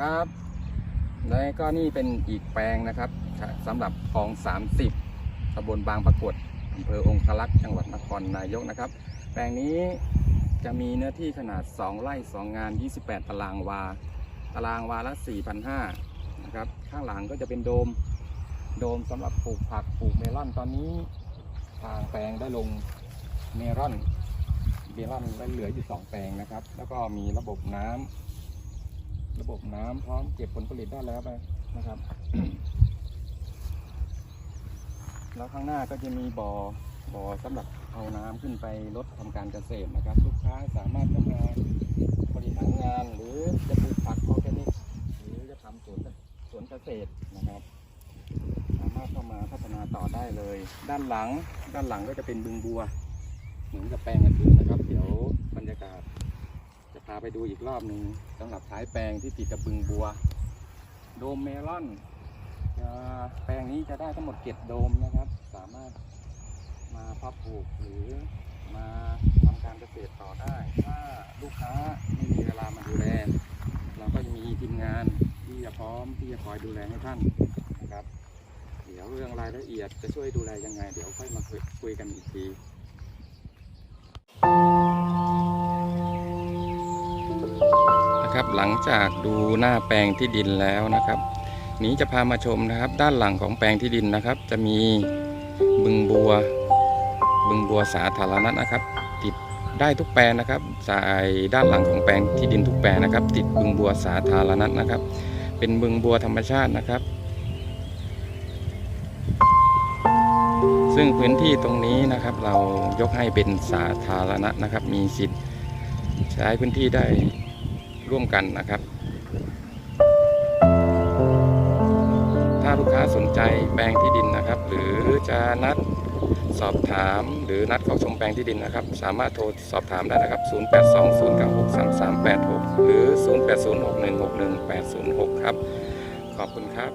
ครับและก็นี่เป็นอีกแปลงนะครับสำหรับคลอง 30ตำบลบางปรากฏอำเภอองคลักษ์จังหวัดนครนายกนะครับ แปลงนี้จะมีเนื้อที่ขนาด 2 ไร่ 2 งาน 28 ตารางวา ตารางวาละ 4,500นะครับ ข้างหลังก็จะเป็นโดม โดมสำหรับปลูกผักปลูกเมลอนตอนนี้ ทางแปลงได้ลงเมลอนเมลอนได้เหลืออยู่ 2 แปลงนะครับ แล้วก็มีระบบน้ำ ระบบน้ำพร้อมเก็บผลผลิตได้แล้วไปนะครับ แล้วข้างหน้าก็จะมีบ่อบ่อสำหรับเอาน้ำขึ้นไปลดทำการเกษตรนะครับ ลูกค้าสามารถเข้ามาบริหารงาน หรือจะปลูกผักออร์แกนิกหรือจะทำสวนสวนเกษตรนะครับ สามารถเข้ามาพัฒนาต่อได้เลย ด้านหลัง ด้านหลังก็จะเป็นบึงบัว เหมือนกับแปลงอื่นนะครับ เดี๋ยวบรรยากาศ พาไปดูอีกรอบหนึ่งสำหรับท้ายแปลงที่ติดกับบึงบัว โดมเมลอนแปลงนี้จะได้ทั้งหมดเจ็ดโดมนะครับ สามารถมาพาะปลูกหรือมาทำการเกษตรต่อได้ ถ้าลูกค้าไม่มีเวลามาดูแลเราก็จะมีทีมงานที่จะพร้อมที่จะคอยดูแลให้ท่านนะครับ เดี๋ยวเรื่องรายละเอียดจะช่วยดูแลยังไง เดี๋ยวค่อยมาคุยคุยกันอีกที นะครับหลังจากดูหน้าแปลงที่ดินแล้วนะครับ นี้จะพามาชมนะครับ ด้านหลังของแปลงที่ดินนะครับ จะมีบึงบัว บึงบัวสาธารณะนะครับ ติดได้ทุกแปลงนะครับสายด้านหลังของแปลงที่ดินทุกแปลงนะครับ ติดบึงบัวสาธารณะนะครับ เป็นบึงบัวธรรมชาตินะครับ ซึ่งพื้นที่ตรงนี้นะครับเรายกให้เป็นสาธารณะนะครับ มีสิทธิ์ใช้พื้นที่ได้ ร่วมกันนะครับ ถ้าลูกค้าสนใจแปลงที่ดินนะครับ หรือจะนัดสอบถามหรือนัดเข้าชมแปลงที่ดินนะครับ สามารถโทรสอบถามได้นะครับ 0820963386 หรือ 0806161806 ครับ ขอบคุณครับ